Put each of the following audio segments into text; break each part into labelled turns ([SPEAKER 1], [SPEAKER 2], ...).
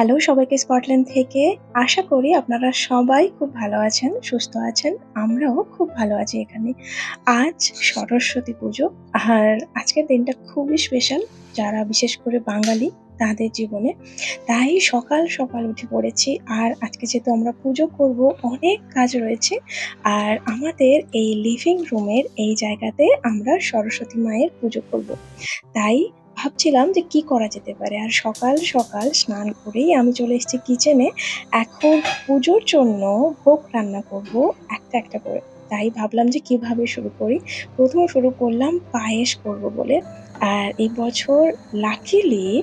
[SPEAKER 1] Hello সবাইকে Scotland থেকে। আশা করি আপনারা সবাই খুব ভালো আছেন, সুস্থ আছেন। আমরাও খুব ভালো আছি এখানে। আজ সরস্বতী পুজো। আর আজকের দিনটা খুবই স্পেশাল যারা বিশেষ করে বাঙালি, তাদের জীবনে। তাই সকাল সকাল উঠে পড়েছি। আর আজকে যেহেতু আমরা পুজো করব, অনেক কাজ রয়েছে। আর আমাদের এই লিভিং রুমের এই জায়গাতে আমরা সরস্বতী মায়ের পুজো করব। তাই ভাবছিলাম যে কি করা যেতে পারে। আর সকাল সকাল স্নান করেই আমি চলে এসেছি কিচেনে এখন পুজোর জন্য ভোগ রান্না করব একটা একটা করে। তাই ভাবলাম যে কীভাবে শুরু করি? প্রথম শুরু করলাম পায়েস করব বলে। আর এই বছর লাকিলি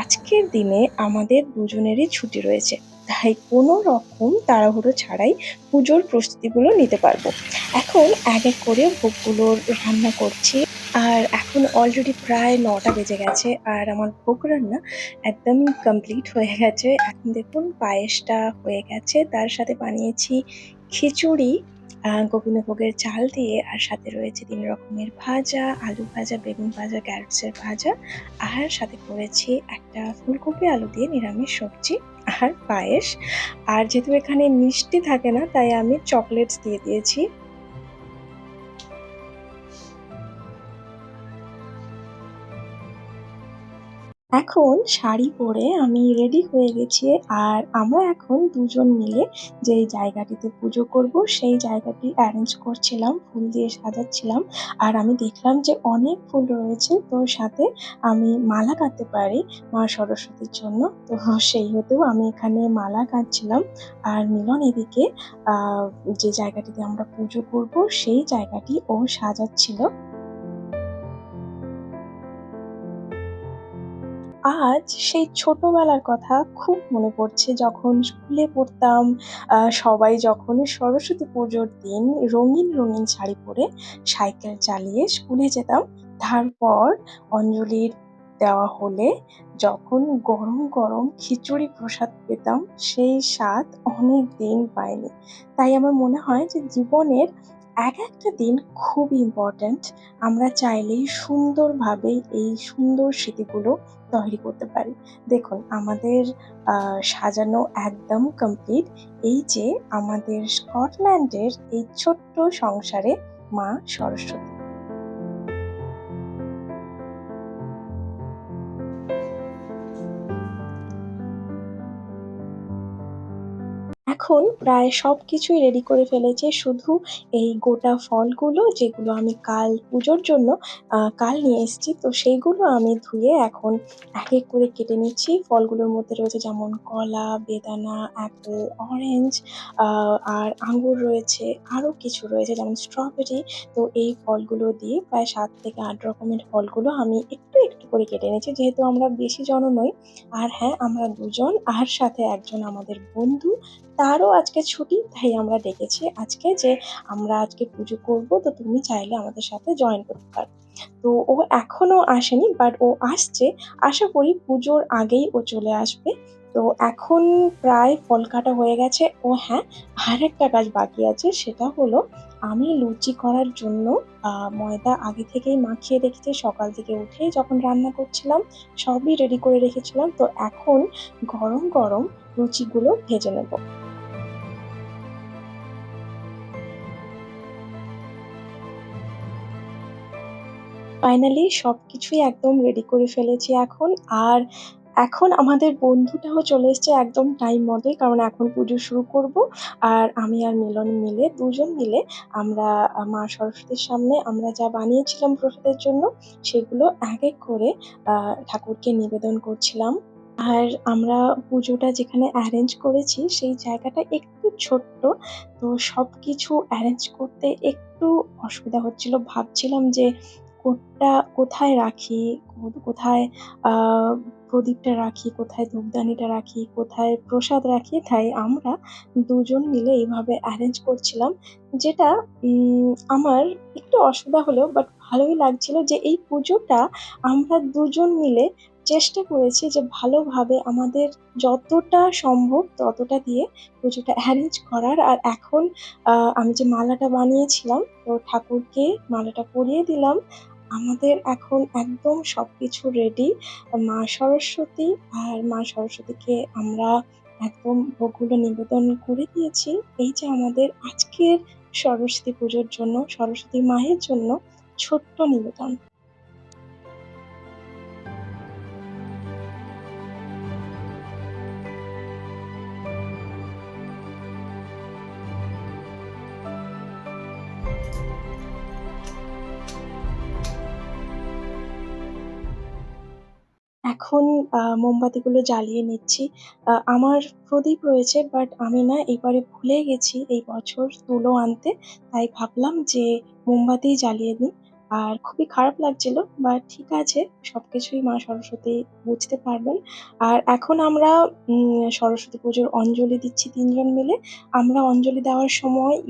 [SPEAKER 1] আজকের দিনে আমাদের দুজনেরই ছুটি রয়েছে। তাই কোনো রকম তাড়াহুড়ো ছাড়াই পুজোর প্রস্তুতিগুলো নিতে পারব। এখন এক এক করে ভোগগুলোর রান্না করছি। আর এখন অলরেডি প্রায় নটা বেজে গেছে, আর আমার ভোগ রান্না একদম কমপ্লিট হয়ে গেছে। এখন দেখুন পায়েসটা হয়ে গেছে, তার সাথে বানিয়েছি খিচুড়ি গোবিন্দভোগের চাল দিয়ে, আর সাথে রয়েছে তিন রকমের ভাজা, আলু ভাজা, বেগুন ভাজা ক্যারটসের ভাজা, আর সাথে করেছি একটা ফুলকপি, আলু দিয়ে নিরামিষ সবজি আর পায়েস। আর যেহেতু এখানে মিষ্টি থাকে না, তাই আমি চকলেটস দিয়ে দিয়েছি। এখন শাড়ি পরে আমি রেডি হয়ে গেছি আর আমরা এখন দুজন মিলে যেই জায়গাটিতে পুজো করব, সেই জায়গাটি অ্যারেঞ্জ করছিলাম, ফুল দিয়ে সাজাচ্ছিলাম। আর আমি দেখলাম যে অনেক ফুল রয়েছে, তো সাথে আমি মালা গাঁথতে পারি মা সরস্বতীর জন্য। তো সেই হতেও আমি এখানে মালা গাঁথছিলাম আর মিলন এদিকে যে জায়গাটিতে আমরা পুজো করব, সেই জায়গাটি ও সাজাচ্ছিল। আজ সেই ছোটবেলার কথা খুব মনে পড়ছে। যখন স্কুলে পড়তাম সবাই যখন সরস্বতী পুজোর দিন রঙিন রঙিন শাড়ি পরে সাইকেল চালিয়ে স্কুলে যেতাম, তারপর অঞ্জলির দেওয়া হলে যখন গরম গরম খিচুড়ি প্রসাদ পেতাম, সেই স্বাদ অনেক দিন পাইনি। তাই আমার মনে হয় যে জীবনের এক একটা দিন খুব ইম্পর্ট্যান্ট আমরা চাইলেই সুন্দরভাবে এই সুন্দর স্মৃতিগুলো তৈরি করতে পারি। দেখুন, আমাদের সাজানো একদম কমপ্লিট এই যে আমাদের স্কটল্যান্ডের এই ছোট্ট সংসারে মা সরস্বতী। এখন প্রায় সব কিছুই রেডি করে ফেলেছি শুধু এই গোটা ফলগুলো যেগুলো আমি কাল পুজোর জন্য কাল নিয়ে এসেছি। তো সেইগুলো আমি ধুয়ে এখন এক এক করে কেটে নিচ্ছি। ফলগুলোর মধ্যে রয়েছে যেমন কলা, বেদানা, অ্যাপেল, অরেঞ্জ আর আঙুর রয়েছে, আরও কিছু রয়েছে যেমন স্ট্রবেরি। তো এই ফলগুলো দিয়ে প্রায় সাত থেকে আট রকমের ফলগুলো আমি একটু একটু করে কেটে নিয়েছি যেহেতু আমরা বেশি জন নই, আর হ্যাঁ আমরা দুজন, আর সাথে একজন আমাদের বন্ধু, তারও আজকে ছুটি, তাই আমরা ডেকেছি আজকে যে আমরা আজকে পুজো করব, তো তুমি চাইলে আমাদের সাথে জয়েন করতে পারো। তো ও এখনও আসেনি বাট ও আসছে। আশা করি পুজোর আগেই ও চলে আসবে। তো এখন প্রায় ফল কাটা হয়ে গেছে। ও হ্যাঁ আর একটা কাজ বাকি আছে, সেটা হলো আমি লুচি করার জন্য ময়দা আগে থেকেই মাখিয়ে রেখেছি, সকাল থেকে উঠেই যখন রান্না করছিলাম, সবই রেডি করে রেখেছিলাম। তো এখন গরম গরম লুচিগুলো ভেজে নেব। ফাইনালি সব কিছুই একদম রেডি করে ফেলেছি এখন। আর এখন আমাদের বন্ধুটাও চলে এসেছে একদম টাইম মতোই, কারণ এখন পুজো শুরু করব। আর আমি আর মিলন মিলে, দুজন মিলে আমরা, মা সরস্বতীর সামনে আমরা যা বানিয়েছিলাম প্রসাদের জন্য, সেগুলো এক এক করে ঠাকুরকে নিবেদন করছিলাম। আর আমরা পুজোটা যেখানে অ্যারেঞ্জ করেছি, সেই জায়গাটা একটু ছোট্ট, তো সব কিছু অ্যারেঞ্জ করতে একটু অসুবিধা হচ্ছিল। ভাবছিলাম যে কোটটা কোথায় রাখি কোথায় প্রদীপটা রাখি, কোথায় ধূপদানিটা রাখি, কোথায় প্রসাদ রাখি, তাই আমরা দুজন মিলে এইভাবে অ্যারেঞ্জ করছিলাম। যেটা আমার একটু অসুবিধা হলেও বাট ভালোই লাগছিল যে এই পুজোটা আমরা দুজন মিলে চেষ্টা করেছি যে ভালোভাবে আমাদের যতটা সম্ভব ততটা দিয়ে পুজোটা অ্যারেঞ্জ করার। আর এখন আমি যে মালাটা বানিয়েছিলাম, তো ঠাকুরকে মালাটা পরিয়ে দিলাম। আমাদের এখন একদম সব কিছু রেডি। মা সরস্বতী আর মা সরস্বতীকে আমরা একদম ভোগগুলো নিবেদন করে দিয়েছি। এই যে আমাদের আজকের সরস্বতী পুজোর জন্য, সরস্বতী মায়ের জন্য ছোট্ট নিবেদন। এখন মোমবাতিগুলো জ্বালিয়ে নিচ্ছি। আমার প্রদীপ রয়েছে বাট আমি না এবারে ভুলে গেছি এই বছর তুলো আনতে। তাই ভাবলাম যে মোমবাতিই জ্বালিয়ে নিই। আর খুবই খারাপ লাগছিল বাট ঠিক আছে সবকিছুই মা সরস্বতী বুঝতে পারবেন। আর এখন আমরা সরস্বতী পুজোর অঞ্জলি দিচ্ছি তিনজন মিলে। আমরা অঞ্জলি দেওয়ার সময়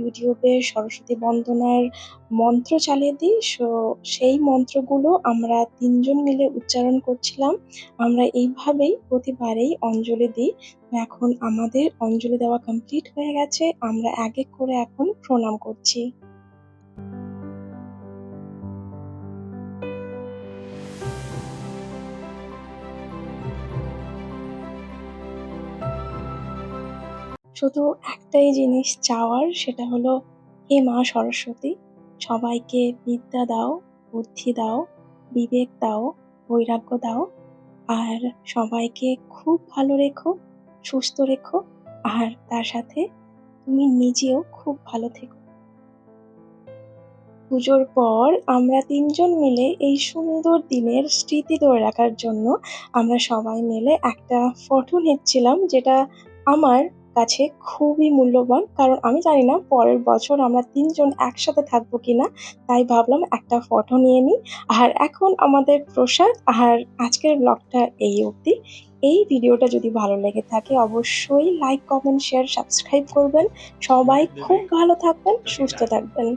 [SPEAKER 1] এ সরস্বতী বন্দনার মন্ত্র চালিয়ে দিই। সো সেই মন্ত্রগুলো আমরা তিনজন মিলে উচ্চারণ করছিলাম। আমরা এইভাবেই প্রতিবারেই অঞ্জলি দিই। এখন আমাদের অঞ্জলি দেওয়া কমপ্লিট হয়ে গেছে। আমরা এক, এক করে এখন প্রণাম করছি। শুধু একটাই জিনিস চাওয়ার সেটা হলো, হে মা সরস্বতী সবাইকে বিদ্যা দাও, বুদ্ধি দাও, বিবেক দাও, বৈরাগ্য দাও। আর সবাইকে খুব ভালো রেখো, সুস্থ রেখো আর তার সাথে তুমি নিজেও খুব ভালো থেকো। পুজোর পর আমরা তিনজন মিলে এই সুন্দর দিনের স্মৃতি ধরে রাখার জন্য আমরা সবাই মিলে একটা ফটো নিচ্ছিলাম যেটা আমার কাছে খুবই মূল্যবান। কারণ আমি জানি না পরের বছর আমরা তিনজন একসাথে থাকব কিনা। তাই ভাবলাম একটা ফটো নিয়ে নিই। আর এখন আমাদের প্রসাদ আর আজকের ব্লগটা এই অবধি। এই ভিডিওটা যদি ভালো লেগে থাকে অবশ্যই লাইক, কমেন্ট, শেয়ার, সাবস্ক্রাইব করবেন। সবাই খুব ভালো থাকবেন, সুস্থ থাকবেন।